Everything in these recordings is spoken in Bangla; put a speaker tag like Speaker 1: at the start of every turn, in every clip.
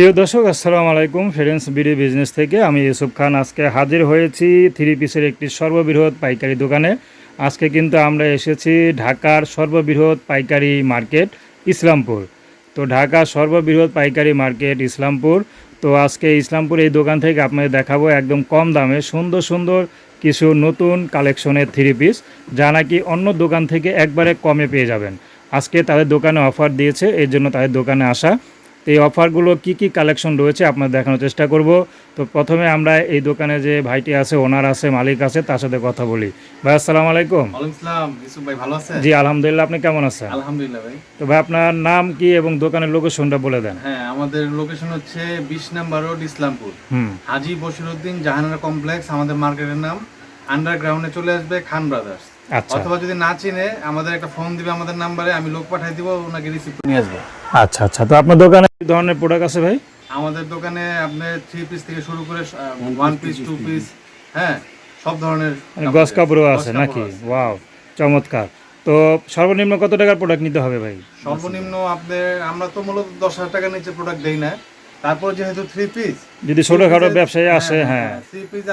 Speaker 1: প্রিয় দর্শক, আসসালামু আলাইকুম। ফেরেন্স বিডি বিজনেস থেকে আমি ইউসুফ খান। আজকে হাজির হয়েছি থ্রি পিসের একটি সর্ববৃহৎ পাইকারি দোকানে। আজকে কিন্তু আমরা এসেছি ঢাকার সর্ববৃহৎ পাইকারি মার্কেট ইসলামপুর। তো ঢাকার সর্ববৃহৎ পাইকারি মার্কেট ইসলামপুর। তো আজকে ইসলামপুর এই দোকান থেকে আপনাদের দেখাবো একদম কম দামে সুন্দর সুন্দর কিছু নতুন কালেকশনের থ্রি পিস, যা নাকি অন্য দোকান থেকে একবারে কমে পেয়ে যাবেন। আজকে তাদের দোকানে অফার দিয়েছে, এর জন্য তাদের দোকানে আসা। এই অফারগুলো কি কি কালেকশন রয়েছে আপনার দেখানোর চেষ্টা করব। তো প্রথমে আমরা এই দোকানে যে ভাইটি আছে ওনার আছে মালিক আছে তার সাথে কথা বলি। ভাই আসসালামু আলাইকুম।
Speaker 2: ভাই ভালো আছেন?
Speaker 1: জি আলহামদুলিল্লাহ আপনি কেমন আছেন?
Speaker 2: আলহামদুলিল্লাহ ভাই।
Speaker 1: তো ভাই আপনার নাম কি এবং দোকানের লোকেশনটা বলে দেন।
Speaker 2: হ্যাঁ আমাদের লোকেশন হচ্ছে বিশ নাম্বার রোড ইসলামপুর।
Speaker 1: হুম।
Speaker 2: হাজি বসিরউদ্দিন জাহানারা কমপ্লেক্স আমাদের মার্কেটের নাম। আন্ডারগ্রাউন্ডে চলে আসবে খান ব্রাদার্স।
Speaker 1: আচ্ছা।
Speaker 2: অথবা যদি না চিনে আমাদের একটা ফোন দিবে আমাদের নাম্বারে আমি লোক পাঠিয়ে দিব ওনাকে রিসিভ নিয়ে আসবে।
Speaker 1: আচ্ছা আচ্ছা। তো আপনার দোকানে ধরনের প্রোডাক্ট আছে ভাই?
Speaker 2: আমাদের দোকানে আপনি থ্রি পিস থেকে শুরু করে ওয়ান পিস টু পিস হ্যাঁ সব ধরনের
Speaker 1: মানে গস কাপড়ও আছে। নাকি? ওয়াও চমৎকার। তো সর্বনিম্ন কত টাকার প্রোডাক্ট নিতে হবে ভাই?
Speaker 2: সর্বনিম্ন আপনি আমরা তো মূলত দশ হাজার টাকার নিচে প্রোডাক্ট দেই না। তারপর যেহেতু থ্রি পিস
Speaker 1: যদি ছোটোখাটো ব্যবসায়ী আসে হ্যাঁ
Speaker 2: থ্রি পিস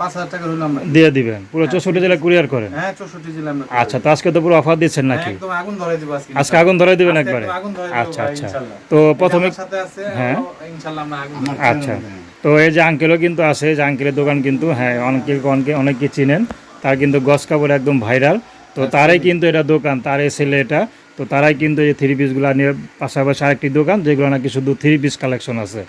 Speaker 2: পাঁচ হাজার টাকা হলো আমরা
Speaker 1: দিয়ে দিবেন। পুরো চৌষট্টি জেলা কুরিয়ার করেন।
Speaker 2: হ্যাঁ চৌষট্টি জেলা আমরা
Speaker 1: আচ্ছা তো আজকে তো পুরো অফার দিচ্ছেন
Speaker 2: হ্যাঁ,
Speaker 1: নাকি?
Speaker 2: একদম আগুন ধরে দিব আজকে।
Speaker 1: আজকে আগুন ধরে দিবেন একবারে? আচ্ছা আচ্ছা। তো প্রথমে
Speaker 2: সাথে আছে
Speaker 1: হ্যাঁ।
Speaker 2: ইনশাআল্লাহ আমরা আগুন
Speaker 1: আচ্ছা। তো এই যে আঙ্কেলও কিন্তু আছে যে আঙ্কেলের দোকান কিন্তু হ্যাঁ অনেকে অনেকে অনেকে চিনেন। তার কিন্তু গস কাপড় একদম ভাইরাল তো তারাই কিন্তু এটা দোকান তার এই ছেলে এটা। তো তারাই কিন্তু এই থ্রি পিসগুলো নিয়ে পাশাপাশি আরেকটি দোকান যেগুলো নাকি শুধু থ্রি পিস কালেকশন আছে।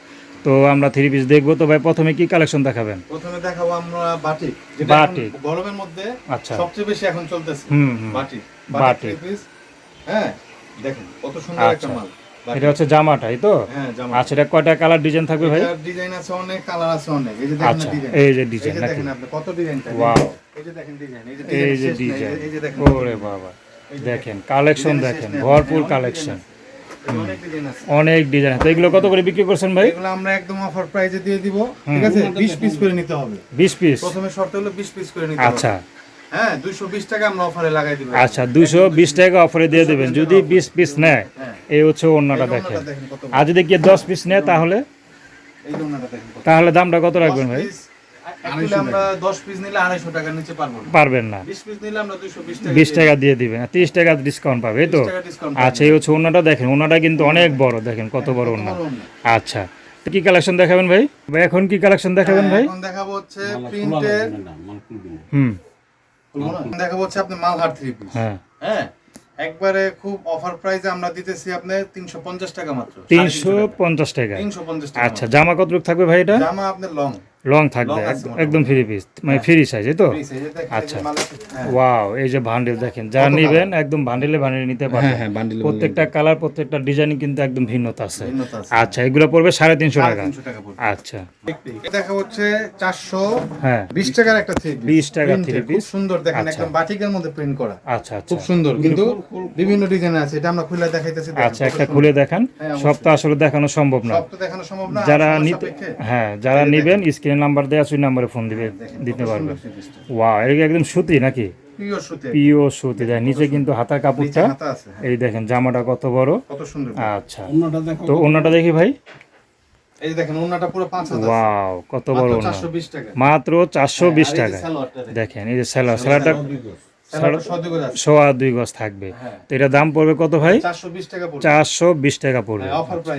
Speaker 1: তো আমরা থ্রি পিস দেখব। তো ভাই প্রথমে কি কালেকশন দেখাবেন?
Speaker 2: প্রথমে দেখাবো আমরা বাটিক যেটা
Speaker 1: বাটিক।
Speaker 2: গরমের মধ্যে
Speaker 1: আচ্ছা।
Speaker 2: সবচেয়ে বেশি এখন চলতেছে।
Speaker 1: হুম
Speaker 2: বাটিক
Speaker 1: বাটিক।
Speaker 2: বাটিক পিস হ্যাঁ দেখেন কত সুন্দর একটা
Speaker 1: আচ্ছা।
Speaker 2: মাল।
Speaker 1: এটা হচ্ছে জামাটাই তো?
Speaker 2: হ্যাঁ জামা
Speaker 1: আচ্ছা এটা কয়টা কালার ডিজাইন থাকবে ভাই?
Speaker 2: ডিজাইন আছে অনেক কালার আছে অনেক। এই যে দেখেন
Speaker 1: আচ্ছা
Speaker 2: ডিজাইন
Speaker 1: এই যে ডিজাইন
Speaker 2: দেখেন আপনি কত ডিজাইন
Speaker 1: Wow.
Speaker 2: এই যে দেখেন ডিজাইন এই যে ডিজাইন এই যে দেখেন।
Speaker 1: ওরে বাবা। দেখেন কালেকশন দেখেন ভরপুর কালেকশন
Speaker 2: অনেক ডিজাইন আছে।
Speaker 1: এগুলো কত করে বিক্রি করছেন ভাই?
Speaker 2: এগুলো আমরা একদম অফার প্রাইসে দিয়ে দিব ঠিক আছে? 20 পিস করে নিতে হবে।
Speaker 1: বিশ পিস
Speaker 2: প্রথমে শর্ত হলো 20 পিস করে নিতে হবে।
Speaker 1: আচ্ছা।
Speaker 2: হ্যাঁ 220 টাকা আমরা অফারে লাগাই দিব।
Speaker 1: আচ্ছা দুশো বিশ টাকা অফারে দিয়ে দেবেন। যদি বিশ পিস নেয়
Speaker 2: হ্যাঁ।
Speaker 1: এই হচ্ছে অন্যটা দেখেন। আর যদি কেউ দশ পিস নেয় তাহলে? তাহলে দামটা কত রাখবেন
Speaker 2: 10
Speaker 1: ভাই
Speaker 2: আমরা 10 পিস নিলে 250 টাকার নিচে পারব না।
Speaker 1: পারবেন না।
Speaker 2: 20 পিস নিলে আমরা 220 টাকা
Speaker 1: বিশ টাকা দিয়ে দিবেন। টাকা ডিসকাউন্ট পাবে তো?
Speaker 2: 20 টাকা ডিসকাউন্ট
Speaker 1: আচ্ছা এই হচ্ছে দেখেন কিন্তু অনেক বড় দেখেন কত বড় অন্য আচ্ছা তো কি কালেকশন দেখাবেন ভাই? ভাই এখন কি কালেকশন দেখাবেন ভাই?
Speaker 2: এখন দেখাবো হচ্ছে প্রিন্টের
Speaker 1: হুম।
Speaker 2: দেখাবো হচ্ছে আপনি মালহার থ্রি পিস
Speaker 1: হ্যাঁ।
Speaker 2: হ্যাঁ একবারে খুব অফার প্রাইসে আমরা দিতেছি আপনি 350 টাকা মাত্র
Speaker 1: তিনশো পঞ্চাশ টাকা।
Speaker 2: 350 টাকা
Speaker 1: আচ্ছা জামা কত থাকবে ভাই এটা?
Speaker 2: জামা আপনার লং
Speaker 1: লং থাকবে একদম- ফ্রি পিস মানে ফ্রি সাইজ তো? আচ্ছা। ওয়াও এই যে বান্ডেল দেখেন যারা নেবেন একদম বান্ডেলে বান্ডেলে নিতে পারবেন।
Speaker 2: হ্যাঁ,
Speaker 1: প্রত্যেকটা কালার প্রত্যেকটা ডিজাইন কিন্তু একদম ভিন্নতা আছে। আচ্ছা এগুলো পড়বে সাড়ে তিনশো টাকা।
Speaker 2: 350 টাকা
Speaker 1: আচ্ছা।
Speaker 2: এটা দেখা হচ্ছে 400
Speaker 1: হ্যাঁ।
Speaker 2: 20 টাকার একটা থ্রি
Speaker 1: 20 টাকা three
Speaker 2: খুব সুন্দর দেখেন
Speaker 1: আচ্ছা।
Speaker 2: একদম বাটিকের মধ্যে প্রিন্ট করা।
Speaker 1: আচ্ছা আচ্ছা।
Speaker 2: খুব সুন্দর কিন্তু বিভিন্ন ডিজাইন আছে এটা আমরা খুলে দেখাইতেছি
Speaker 1: আচ্ছা একটা খুলে দেখান।
Speaker 2: হ্যাঁ,
Speaker 1: সব তো আসলে দেখানো সম্ভব না।
Speaker 2: সব তো দেখানো সম্ভব না
Speaker 1: যারা নিতে হ্যাঁ যারা নিবেন স্ক্রিন নাম্বার দেওয়া আছে ওই নাম্বারে ফোন দিবে দিতে
Speaker 2: কত
Speaker 1: পারবে। ওয়াও এটা কি একদম সুতি নাকি?
Speaker 2: Pure সুতি।
Speaker 1: পিও সুতি। দেয় নিচে কিন্তু হাতা কাপড়টা
Speaker 2: হ্যাঁ।
Speaker 1: এই দেখেন জামাটা কত বড়?
Speaker 2: কত সুন্দর
Speaker 1: আচ্ছা। তো অন্যটা দেখি ভাই।
Speaker 2: এই দেখেন ওনাটা পুরো পাঁচ হাজার
Speaker 1: ওয়াও কত বড়
Speaker 2: টাকা।
Speaker 1: মাত্র চারশো বিশ
Speaker 2: আর এই যে
Speaker 1: টাকা।
Speaker 2: দেখেন।
Speaker 1: এই যে
Speaker 2: করে আছে।
Speaker 1: সোয়া দুই গজ থাকবে।
Speaker 2: হ্যাঁ।
Speaker 1: তো এটা দাম পড়বে কত ভাই?
Speaker 2: চারশো বিশ টাকা পড়বে।
Speaker 1: চারশো বিশ টাকা পড়বে।
Speaker 2: হ্যাঁ, এ।
Speaker 1: আচ্ছা,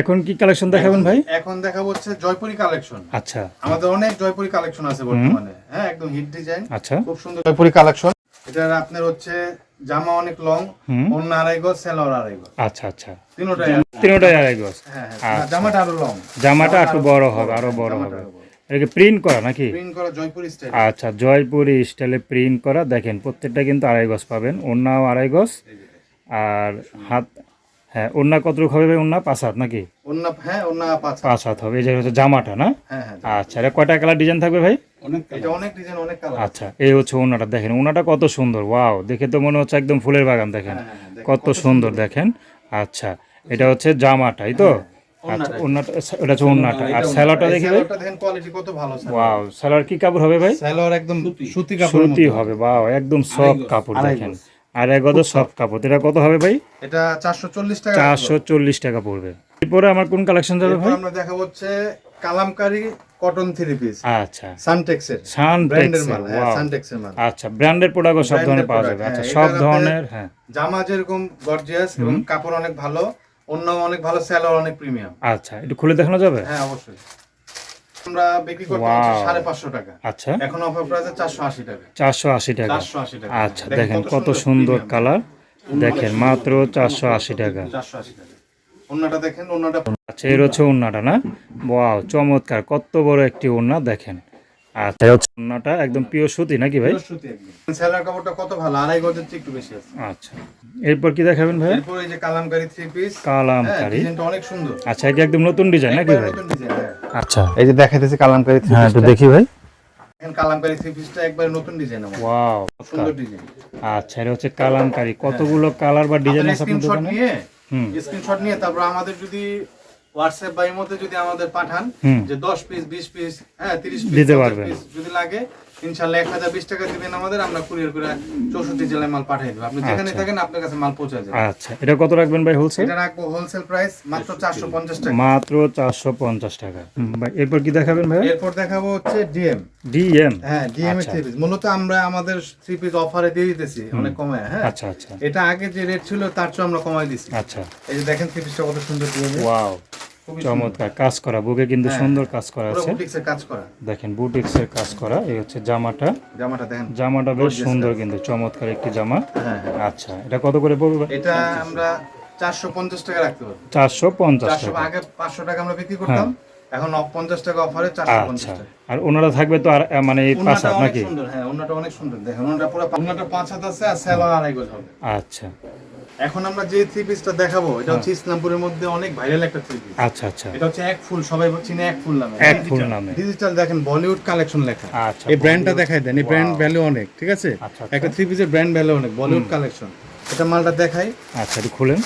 Speaker 1: এখন কি কালেকশন দেখাবেন ভাই?
Speaker 2: এখন দেখাবো হচ্ছে জয়পুরি কালেকশন
Speaker 1: আচ্ছা।
Speaker 2: আমাদের অনেক জয়পুরি কালেকশন আছে বর্তমানে। হ্যাঁ একদম হিট ডিজাইন
Speaker 1: আচ্ছা।
Speaker 2: খুব সুন্দর জয়পুরি কালেকশন এটার আপনার হচ্ছে জামা অনেক লং অন্য আড়াই গজ সেলোয়ার আড়াই গজ।
Speaker 1: আচ্ছা আচ্ছা।
Speaker 2: তিনোটাই
Speaker 1: তিনটাই আড়াই গজ।
Speaker 2: হ্যাঁ হ্যাঁ জামাটা আরও লং
Speaker 1: জামাটা একটু বড় হবে আরও বড় হবে। এটাকে প্রিন্ট করা নাকি?
Speaker 2: প্রিন্ট করা জয়পুরি স্টাইল
Speaker 1: আচ্ছা জয়পুরি স্টাইলে প্রিন্ট করা। দেখেন প্রত্যেকটা কিন্তু আড়াই গজ পাবেন। ওন্নাও আড়াই গজ। আর হাত হ্যাঁ ওন্না কতটুকু হবে ভাই? ওন্না পাঁচ হাত নাকি?
Speaker 2: হ্যাঁ অন্য পাঁচ
Speaker 1: পাঁচ হাত হবে। এই যে হচ্ছে জামাটা না?
Speaker 2: হ্যাঁ হ্যাঁ
Speaker 1: আচ্ছা এটা কয়টা কালার ডিজাইন থাকবে ভাই?
Speaker 2: এটা অনেক ডিজাইন অনেক কালার
Speaker 1: আচ্ছা এই হচ্ছে ওনাটা দেখেন ওনাটা কত সুন্দর। ওয়াও দেখে তো মনে হচ্ছে একদম ফুলের বাগান দেখেন।
Speaker 2: হ্যাঁ,
Speaker 1: কত সুন্দর। দেখেন। আচ্ছা এটা হচ্ছে জামাটাই তো? আচ্ছা ওনাটা এটা হচ্ছে ওনাটা আর স্যালোয়ারটা দেখি ভাই?
Speaker 2: দেখেন কোয়ালিটি কত ভালো
Speaker 1: ওয়াও স্যালোয়ার কি কাপড় হবে ভাই?
Speaker 2: একদম সুতি।
Speaker 1: হবে ওয়াও একদম সফট কাপড় দেখেন। আর এক গজ সফট কাপড়। এটা কত হবে ভাই?
Speaker 2: এটা 440 টাকা
Speaker 1: চারশো চল্লিশ টাকা পড়বে। এরপরে আমার কোন কালেকশন যাবে ভাই?
Speaker 2: আমরা দেখাবো হচ্ছে কালামকারী কটন থ্রি পিস
Speaker 1: আচ্ছা।
Speaker 2: সানটেক্সের
Speaker 1: সানটেক্স
Speaker 2: ব্র্যান্ডের মাল হ্যাঁ সানটেক্সের মাল।
Speaker 1: আচ্ছা ব্র্যান্ডের প্রোডাক্টও সব ধরনের পাওয়া যাবে। আচ্ছা
Speaker 2: হ্যাঁ,
Speaker 1: সব ধরনের হ্যাঁ।
Speaker 2: জামা যেরকম গর্জিয়াস এবং কাপড় অনেক ভালো অন্য অনেক ভালো স্যালোর অনেক প্রিমিয়াম
Speaker 1: আচ্ছা একটু খুলে দেখানো যাবে?
Speaker 2: হ্যাঁ অবশ্যই। আমরা বিক্রি করতে. সাড়ে পাঁচশো টাকা।
Speaker 1: আচ্ছা।
Speaker 2: এখন অফার প্রাইসে চারশো আশি টাকা।
Speaker 1: চারশো আশি টাকা।
Speaker 2: চারশো আশি টাকা।
Speaker 1: আচ্ছা দেখেন কত সুন্দর কালার। দেখেন মাত্র চারশো আশি টাকা।
Speaker 2: চারশো আশি টাকা। দেখেন
Speaker 1: আচ্ছা এর হচ্ছে ওড়নাটা না? বাহ চমৎকার। কত বড় একটি ওড়না দেখেন। আচ্ছা একদম পিওর সুতি নাকি ভাই?
Speaker 2: সুতি একদম। সেলার কাপড়টা কত ভালো আড়াই গজের চেয়ে একটু বেশি আছে।
Speaker 1: আচ্ছা এরপর কি দেখাবেন ভাই?
Speaker 2: এরপর এই যে কালামকারী থ্রি পিস হ্যাঁ
Speaker 1: কালামকারি
Speaker 2: ডিজাইনটা অনেক সুন্দর।
Speaker 1: আচ্ছা এটা একদম নতুন ডিজাইন নাকি ভাই?
Speaker 2: নতুন ডিজাইন হ্যাঁ।
Speaker 1: আচ্ছা।
Speaker 2: এই যে দেখাইতেছি কালামকারী থ্রি
Speaker 1: হ্যাঁ একটু দেখি ভাই।
Speaker 2: কালামকারী থ্রি পিসটা একবারে নতুন ডিজাইন আমার।
Speaker 1: ওয়াও
Speaker 2: সুন্দর ডিজাইন
Speaker 1: আচ্ছা এটা হচ্ছে কালামকারি। কতগুলো কালার বা ডিজাইন আছে আপনার
Speaker 2: স্ক্রিনশট নিয়ে
Speaker 1: হুম।
Speaker 2: স্ক্রিনশট নিয়ে তারপর আমাদের যদি হোয়াটসঅ্যাপ বা মধ্যে যদি আমাদের পাঠান যে দশ পিস বিশ পিস হ্যাঁ তিরিশ পিস
Speaker 1: দিতে পারবেন।
Speaker 2: পিস যদি লাগে ইনশাল্লাহ এক হাজার বিশ টাকা দিবেন আমাদের আমরা কুরিয়ার করে চৌষট্টি জেলায় মাল পাঠিয়ে দেবো। আপনি যেখানে
Speaker 1: আচ্ছা।
Speaker 2: থাকেন আপনার কাছে মাল পৌঁছে যাবে।
Speaker 1: আচ্ছা এটা কত রাখবেন ভাই হোলসেল
Speaker 2: এটা রাখব হোলসেল প্রাইস মাত্র চারশো পঞ্চাশ টাকা।
Speaker 1: মাত্র চারশো পঞ্চাশ টাকা। ভাই এরপর কি দেখাবেন ভাই
Speaker 2: এরপর দেখাবো হচ্ছে ডিএম
Speaker 1: ডিএম
Speaker 2: হ্যাঁ ডিএম এর
Speaker 1: আচ্ছা।
Speaker 2: থ্রি পিস মূলত আমরা আমাদের থ্রি পিস অফারে দিয়ে দিতেছি অনেক কমে হ্যাঁ?
Speaker 1: আচ্ছা আচ্ছা।
Speaker 2: এটা আগে যে রেট ছিল তার চেয়ে আমরা কমাই দিচ্ছি
Speaker 1: আচ্ছা।
Speaker 2: এই যে দেখেন থ্রি পিসটা কত সুন্দর ডিএম
Speaker 1: ওয়াও চমৎকার কাজ করা বুকে কিন্তু
Speaker 2: হ্যাঁ।
Speaker 1: সুন্দর কাজ করা আছে।
Speaker 2: বুটিক্সের কাজ করা।
Speaker 1: দেখেন বুটিক্স এর কাজ করা এই হচ্ছে জামাটা।
Speaker 2: জামাটা দেখেন
Speaker 1: জামাটা বেশ সুন্দর কিন্তু চমৎকার একটি জামা।
Speaker 2: হ্যাঁ হ্যাঁ।
Speaker 1: আচ্ছা এটা কত করে পড়বে?
Speaker 2: এটা আমরা চারশো পঞ্চাশ টাকা রাখতে পারব।
Speaker 1: চারশো পঞ্চাশ
Speaker 2: চারশো
Speaker 1: টাকা।
Speaker 2: আগে পাঁচশো টাকা আমরা বিক্রি করতাম এখন পঞ্চাশ টাকা অফারে চারশো
Speaker 1: আচ্ছা।
Speaker 2: পঞ্চাশ টাকা।
Speaker 1: আর ওনারা থাকবে তো আর মানে পাঁচ হাত নাকি?
Speaker 2: হ্যাঁ ওনাটা অনেক সুন্দর। দেখেন ওনাটা পুরো ওনাটা পাঁচ হাত আছে আর সেলোয়ার আড়াই গজ হবে।
Speaker 1: আচ্ছা।
Speaker 2: এখন আমরা যে থ্রি পিসটা দেখাবো এটা হচ্ছে ইসলামপুরের মধ্যে অনেক ভাইরাল একটা থ্রি পিস
Speaker 1: আচ্ছা আচ্ছা।
Speaker 2: এটা হচ্ছে এক ফুল সবাই চিনে এক ফুল নামে।
Speaker 1: এক ফুল নামে।
Speaker 2: ডিজিটাল দেখেন বলিউড কালেকশন লেখা।
Speaker 1: আচ্ছা
Speaker 2: এই ব্র্যান্ডটা দেখাই দেন এই ব্র্যান্ড ভ্যালু অনেক ঠিক আছে?
Speaker 1: আচ্ছা, আচ্ছা।
Speaker 2: একটা থ্রি পিসের ব্র্যান্ড ভ্যালু অনেক বলিউড কালেকশন এটা মালটা দেখাই।
Speaker 1: আচ্ছা একটু খুলেন।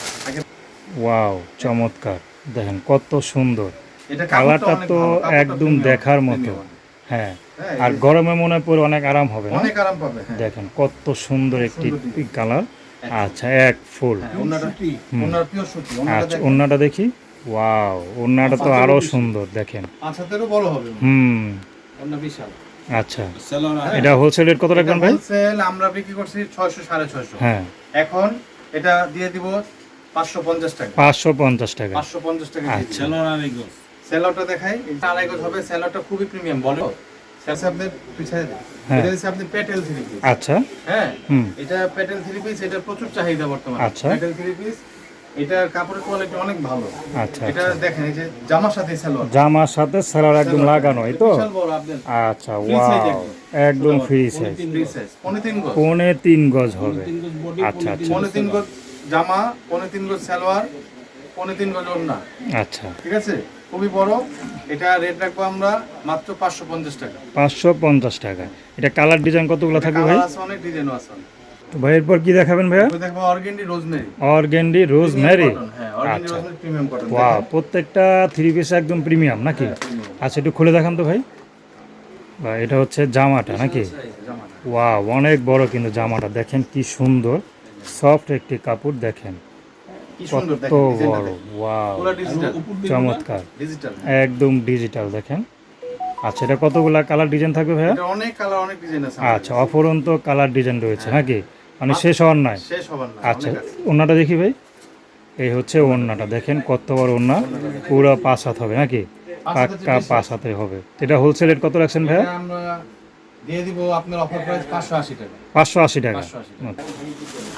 Speaker 1: ওয়াও চমৎকার। দেখেন কত সুন্দর।
Speaker 2: এটা
Speaker 1: কালারটা তো একদম দেখার মতো। হ্যাঁ
Speaker 2: হ্যাঁ,
Speaker 1: আর গরমে মনে হয় পরে অনেক আরাম হবে না?
Speaker 2: অনেক আরাম পাবে হ্যাঁ।
Speaker 1: দেখেন কত সুন্দর একটি কালার। আচ্ছা এক ফুল।
Speaker 2: হ্যাঁ,
Speaker 1: আচ্ছা ওন্নাটা দেখি? ওয়াও ওন্নাটা তো আরও সুন্দর দেখেন।
Speaker 2: বড় হবে
Speaker 1: হুম।
Speaker 2: বিশাল।
Speaker 1: আচ্ছা। এটা হোলসেল রেট কত রাখবেন ভাই?
Speaker 2: হোলসেল আমরা বিক্রি করছি ছয়শো সাড়ে ছয়শো।
Speaker 1: হ্যাঁ।
Speaker 2: এখন এটা দিয়ে দিব পাঁচশো পঞ্চাশ টাকা।
Speaker 1: পাঁচশো পঞ্চাশ টাকা।
Speaker 2: পাঁচশো পঞ্চাশ টাকা দিয়ে
Speaker 1: আচ্ছা।
Speaker 2: দিব। সেলরটা দেখাই এটা আড়াই গজ হবে সেলরটা খুবই প্রিমিয়াম বলো। সেলস পিছায় দেন।
Speaker 1: হ্যাঁ।
Speaker 2: এটা হচ্ছে আপনি পেটেল থ্রি পিস।
Speaker 1: আচ্ছা।
Speaker 2: হ্যাঁ এটা পেটেল থ্রি পিস এটা প্রচুর চাহিদা বর্তমানে।
Speaker 1: আচ্ছা।
Speaker 2: পেটেল থ্রি পিস এটার কাপড়ের কোয়ালিটি অনেক ভালো।
Speaker 1: আচ্ছা
Speaker 2: এটা দেখেন এই যে জামার সাথে সেলর
Speaker 1: জামার সাথে স্যালার একদম লাগানো এই তো? আচ্ছা ওয়াও একদম। ফ্রি সাইজ
Speaker 2: পনে তিন গজ।
Speaker 1: পৌনে তিন গজ। হবে। আচ্ছা আচ্ছা।
Speaker 2: পনে তিন গজ জামা পনে তিন গজ সালোয়ার পনে তিন গজ ওড়না।
Speaker 1: আচ্ছা।
Speaker 2: ঠিক আছে? খুবই বড়। এটা রেট রাখব আমরা মাত্র পাঁচশো পঞ্চাশ টাকা।
Speaker 1: পাঁচশো পঞ্চাশ টাকা। এটা কালার ডিজাইন কতগুলো থাকবে ভাই?
Speaker 2: অনেক ডিজাইনও আছে
Speaker 1: তো ভাই এরপর কি দেখাবেন ভাইয়া?
Speaker 2: দেখব অর্গেন্ডি রোজমেরি
Speaker 1: অর্গেন্ডি রোজমেরি আচ্ছা। প্রত্যেকটা থ্রি পিস একদম প্রিমিয়াম নাকি? আচ্ছা একটু খুলে দেখান তো ভাই। বা এটা হচ্ছে জামাটা নাকি? ওয়াও অনেক বড় কিন্তু জামাটা। দেখেন কি সুন্দর। সফট একটি কাপড় দেখেন। কত বড় ওয়াও চমৎকার। একদম ডিজিটাল দেখেন। আচ্ছা এটা কতগুলা কালার ডিজাইন থাকবে ভাইয়া?
Speaker 2: অনেক কালার অনেক ডিজাইন আছে
Speaker 1: আচ্ছা অপরন্ত কালার ডিজাইন রয়েছে নাকি? মানে শেষ হওয়ার নয়।
Speaker 2: শেষ হবার না
Speaker 1: আচ্ছা ওন্নাটা দেখি ভাই। এই হচ্ছে ওন্নাটা দেখেন কত বড় ওন্না। পুরো পাঁচ হাত হবে নাকি? পাক্কা পাঁচ হাতে হবে। এটা হোলসেল রেট কত রাখছেন ভাইয়া?
Speaker 2: দিয়ে দিব আপনার অফার প্রাইস পাঁচশো আশি টাকা।
Speaker 1: পাঁচশো আশি টাকা।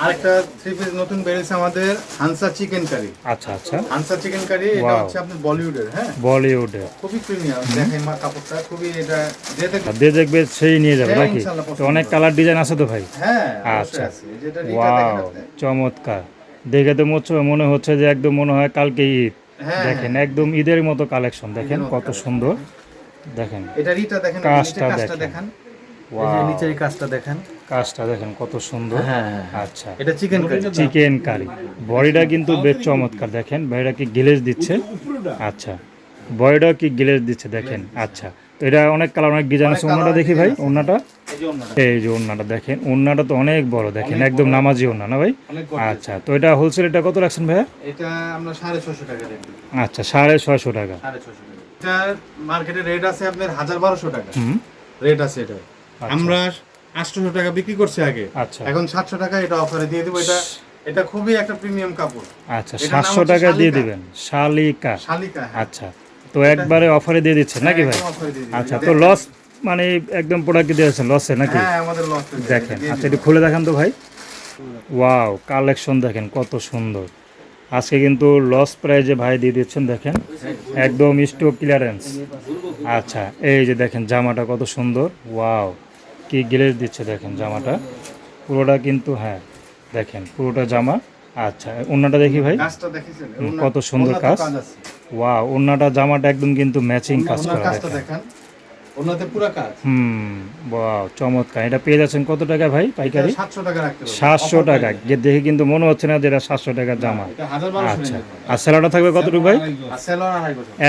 Speaker 2: আরেকটা থ্রি পিস নতুন বেরিয়েছে আমাদের হানসা চিকেন কারি
Speaker 1: আচ্ছা আচ্ছা।
Speaker 2: হানসা চিকেন কারি এটা. হচ্ছে আপনার বলিউডের হ্যাঁ?
Speaker 1: বলিউডে
Speaker 2: খুবই প্রিমিয়াম দেখেন মা কাপড়টা খুবই এটা যে দেখবে
Speaker 1: যে দেখবে সেই নিয়ে যাবে
Speaker 2: হ্যাঁ,
Speaker 1: নাকি? তো অনেক কালার ডিজাইন আছে তো ভাই?
Speaker 2: হ্যাঁ
Speaker 1: আচ্ছা।
Speaker 2: আছে। যেটা রিটা
Speaker 1: ওয়াও চমৎকার। দেখে তো মনে হচ্ছে যে একদম মনে হয় কালকে ঈদ।
Speaker 2: হ্যাঁ
Speaker 1: দেখেন একদম ঈদের মতো কালেকশন দেখেন কত সুন্দর। দেখেন।
Speaker 2: এটা রিটা দেখেন
Speaker 1: কাজটা দেখেন।
Speaker 2: দেখেন এই যে নিচের এই কাজটা দেখেন।
Speaker 1: কাজটা দেখেন কত সুন্দর।
Speaker 2: হ্যাঁ
Speaker 1: আচ্ছা।
Speaker 2: এটা চিকেন কারি
Speaker 1: চিকেন কারি বডিটা কিন্তু বেশ চমৎকার দেখেন। ভাইরা কি গিলেজ দিচ্ছে? আচ্ছা। বডিটা কি গিলেজ দিচ্ছে দেখেন। আচ্ছা। তো এটা অনেক কালার অনেক ডিজাইন আছে। অন্যটা দেখি ভাই অন্যটা
Speaker 2: এই যে
Speaker 1: ওন্নাটা দেখেন। ওন্নাটা তো অনেক বড় দেখেন। একদম নামাজি ওন্না না ভাই? আচ্ছা। তো এটা হোলসেল এটা কত রাখছেন ভাইয়া?
Speaker 2: এটা আমরা সাড়ে ছশো টাকা
Speaker 1: আচ্ছা সাড়ে ছয়শো টাকা।
Speaker 2: সাড়ে ছশো টাকা। মার্কেটে রেট আছে আপনার হাজার বারোশো টাকা। রেট আছে এটা আমরা আটশোশো টাকা বিক্রি করছি আগে।
Speaker 1: আচ্ছা।
Speaker 2: এখন সাতশো টাকা এটা অফারে দিয়ে দেবো। এটা এটা খুবই একটা প্রিমিয়াম কাপড়।
Speaker 1: আচ্ছা সাতশো টাকা দিয়ে। দিবেন। শালিকা।
Speaker 2: শালিকা হ্যাঁ।
Speaker 1: আচ্ছা তো একবারে অফারে দিয়ে দিচ্ছেন নাকি ভাই?
Speaker 2: দিয়ে দিই।
Speaker 1: আচ্ছা তো লস মানে একদম প্রোডাক্ট দিয়ে দিয়েছেন? লসে নাকি?
Speaker 2: হ্যাঁ আমাদের লস
Speaker 1: দেখেন আচ্ছা একটু খুলে দেখান তো ভাই। ওয়াও কালেকশন দেখেন কত সুন্দর। আজকে কিন্তু লস প্রাইজে ভাই দিয়ে দিচ্ছেন দেখেন। একদম স্টক ক্লিয়ারেন্স আচ্ছা এই যে দেখেন জামাটা কত সুন্দর। ওয়াও কি গ্লেজ দিচ্ছে দেখেন জামাটা। পুরোটা কিন্তু হ্যাঁ দেখেন পুরোটা জামা। আচ্ছা অন্যটা দেখি ভাই। কত সুন্দর কাজ। ওয়াও অন্যটা জামাটা একদম কিন্তু ম্যাচিং কাজ করা দেখেন।
Speaker 2: ওনাতে পুরো কাজ।
Speaker 1: হুম ওয়াও চমৎকার। এটা পেয়ে যাচ্ছেন কত টাকা ভাই পাইকারি?
Speaker 2: সাতশো টাকা রাখতে পারবেন।
Speaker 1: সাতশো
Speaker 2: Offer
Speaker 1: টাকা। যে দেখে কিন্তু মনে হচ্ছে না যে এটা সাতশো টাকার জামা। আচ্ছা। আর স্যালাডটা থাকবে কতটুকু ভাই?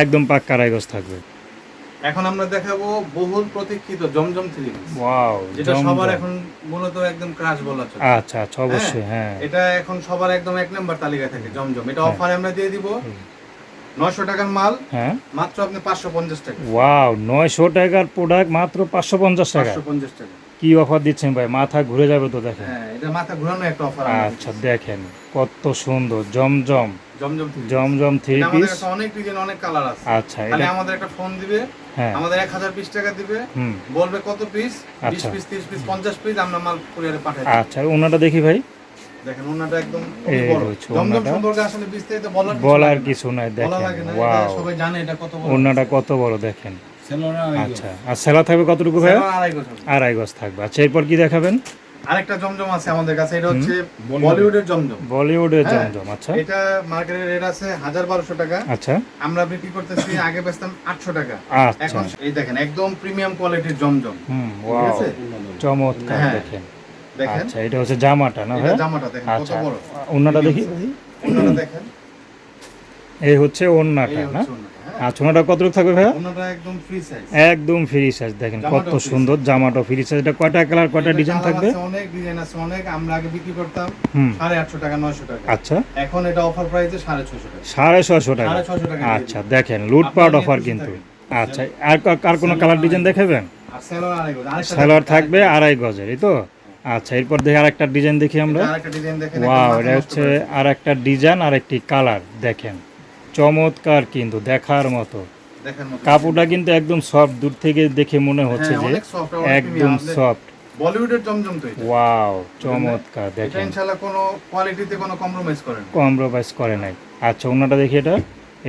Speaker 1: একদম পাক্কা রাইগস থাকবে।
Speaker 2: এখন আমরা দেখাবো বহুল প্রতীক্ষিত জমজম থ্রি
Speaker 1: ওয়াও
Speaker 2: যেটা সবার এখন মূলত একদম ক্রাশ বলা চলে।
Speaker 1: আচ্ছা আচ্ছা অবশ্যই হ্যাঁ।
Speaker 2: এটা এখন সবার একদম এক নাম্বার তালিকায় থাকে জমজম। এটা অফারে আমরা দিয়ে দিব। নয়শো টাকার মাল
Speaker 1: হ্যাঁ।
Speaker 2: মাত্র আপনি পাঁচশো পঞ্চাশ টাকা।
Speaker 1: ওয়াও নয়শো টাকার প্রোডাক্ট মাত্র টাকা। কি অফার দিচ্ছেন ভাই? মাথা ঘুরে যাবে তো দেখেন।
Speaker 2: হ্যাঁ এটা মাথা ঘুরানো একটা অফার
Speaker 1: আচ্ছা দেখেন কত সুন্দর জমজম।
Speaker 2: জমজম
Speaker 1: জমজম থ্রি পিস
Speaker 2: অনেক ডিজাইন অনেক কালার আছে।
Speaker 1: আচ্ছা এটা
Speaker 2: আমাদের একটা ফোন দিবে
Speaker 1: হ্যাঁ।
Speaker 2: আমাদের এক হাজার বিশ টাকা দিবে।
Speaker 1: হুম।
Speaker 2: বলবে কত পিস বিশ
Speaker 1: আচ্ছা।
Speaker 2: পিস তিরিশ পিস পঞ্চাশ পিস আমরা মাল কুরিয়ারে পাঠাই
Speaker 1: আচ্ছা ওনাটা দেখি ভাই।
Speaker 2: দেখেন ওনাটা একদম
Speaker 1: এই
Speaker 2: খুবই বড়।
Speaker 1: হচ্ছে
Speaker 2: জমজম
Speaker 1: ওনাটা।
Speaker 2: সম্পর্কে আসলে বিস্তারিত বলার
Speaker 1: বলার কিছু নাই দেখেন
Speaker 2: লাগে না এটা
Speaker 1: ওয়াও।
Speaker 2: সবাই জানে এটা কত বড়।
Speaker 1: ওনাটা কত বড় দেখেন। আচ্ছা আর সেলা থাকবে কতটুকু ভাই
Speaker 2: আড়াই গজ হবে।
Speaker 1: আড়াই গজ থাকবে। আচ্ছা এরপর কি দেখাবেন?
Speaker 2: আরেকটা জমজম আছে আমাদের কাছে এটা হচ্ছে বলিউডের। জমজম।
Speaker 1: বলিউডের
Speaker 2: হ্যাঁ।
Speaker 1: জমজম আচ্ছা।
Speaker 2: এটা মার্কেটের রেট আছে হাজার বারোশো টাকা।
Speaker 1: আচ্ছা।
Speaker 2: আমরা বিক্রি করতেছি আগে বেচতাম আটশো টাকা।
Speaker 1: আচ্ছা।
Speaker 2: এখন এই দেখেন একদম প্রিমিয়াম কোয়ালিটির জমজম।
Speaker 1: হুম
Speaker 2: ঠিক
Speaker 1: ওয়াও। চমৎকার
Speaker 2: হ্যাঁ।
Speaker 1: দেখেন।
Speaker 2: দেখেন।
Speaker 1: আচ্ছা এটা হচ্ছে জামাটা না ভাই?
Speaker 2: জামাটা দেখেন কত
Speaker 1: আচ্ছা
Speaker 2: বড়।
Speaker 1: ওন্নাটা দেখি?
Speaker 2: ওনাটা দেখেন।
Speaker 1: এই হচ্ছে ওন্নাটা না?
Speaker 2: হ্যাঁ।
Speaker 1: আচ্ছা ওনাটা কতটুকু থাকবে
Speaker 2: ওনাটা একদম ফ্রি সাইজ
Speaker 1: একদম ফ্রি সাইজ দেখেন কত সুন্দর জামাটা ফ্রি সাইজ এটা কয়টা কালার কয়টা ডিজাইন থাকবে?
Speaker 2: অনেক ডিজাইন আছে অনেক। আমরা আগে বিক্রি করতাম
Speaker 1: হুম।
Speaker 2: সাড়ে আটশো টাকা নয়শো টাকা।
Speaker 1: আচ্ছা।
Speaker 2: এখন এটা অফার প্রাইসে সাড়ে ছশো টাকা।
Speaker 1: সাড়ে ছশো টাকা।
Speaker 2: সাড়ে ছশো টাকা
Speaker 1: আচ্ছা দেখেন লুটপাট অফার কিন্তু। আচ্ছা আর ক- আর কোনো কালার ডিজাইন দেখাবেন?
Speaker 2: আর সেলর আড়াই গজ
Speaker 1: থাকবে আড়াই গজের এই তো? আচ্ছা এরপর দেখি আর একটা ডিজাইন দেখি আমরা। ওয়াও এটা হচ্ছে আর একটা ডিজাইন আর একটি কালার দেখেন। চমৎকার কিন্তু দেখার মতো। কাপড়টা কিন্তু একদম সফট দূর থেকে দেখে মনে হচ্ছে
Speaker 2: হ্যাঁ,
Speaker 1: যে
Speaker 2: soft, অনেক
Speaker 1: একদম সফট
Speaker 2: বলিউডের জমজম তো
Speaker 1: ওয়াও চমৎকার দেখেন।
Speaker 2: ইনশাআল্লাহ কোনো কোয়ালিটিতে কোনো কম্প্রোমাইজ করেন না।
Speaker 1: কম্প্রোমাইজ করে নাই। আচ্ছা ওন্নাটা দেখি এটা।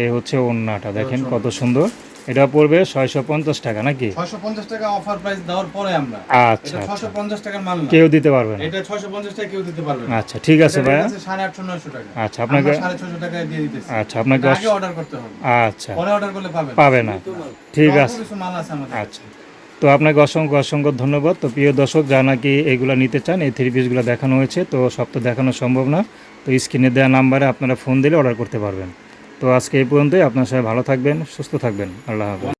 Speaker 1: এই হচ্ছে ওন্নাটা দেখেন কত সুন্দর। এটা পড়বে ছয়শো পঞ্চাশ টাকা নাকি?
Speaker 2: 650 টাকা অফার প্রাইস দেওয়ার পরে আমরা।
Speaker 1: আচ্ছা
Speaker 2: এটা 650 টাকার মাল না।
Speaker 1: কেউ দিতে পারবে না।
Speaker 2: এটা 650 টাকা কেউ দিতে পারবে না।
Speaker 1: আচ্ছা ঠিক আছে ভাইয়া।
Speaker 2: 850 900 টাকা।
Speaker 1: আচ্ছা আপনাকে
Speaker 2: আমরা 650 টাকায় দিয়ে দিতেছি।
Speaker 1: আচ্ছা আপনাকে
Speaker 2: আগে অর্ডার করতে হবে।
Speaker 1: আচ্ছা।
Speaker 2: পরে অর্ডার করলে পাবেন।
Speaker 1: পাবে না। ঠিক আছে।
Speaker 2: কিছু মাল আছে আমাদের
Speaker 1: আচ্ছা। তো আপনাকে অসংখ্য অসংখ্য ধন্যবাদ। তো প্রিয় দর্শক যা নাকি এগুলো নিতে চান এই থ্রি পিসগুলো দেখানো হয়েছে তো সব তো দেখানো সম্ভব না। তো স্ক্রিনে দেওয়া নাম্বারে আপনারা ফোন দিলে অর্ডার করতে পারবেন। তো আজকে এই পর্যন্তই। আপনার সবাই ভালো থাকবেন সুস্থ থাকবেন। আল্লাহ হাফেজ।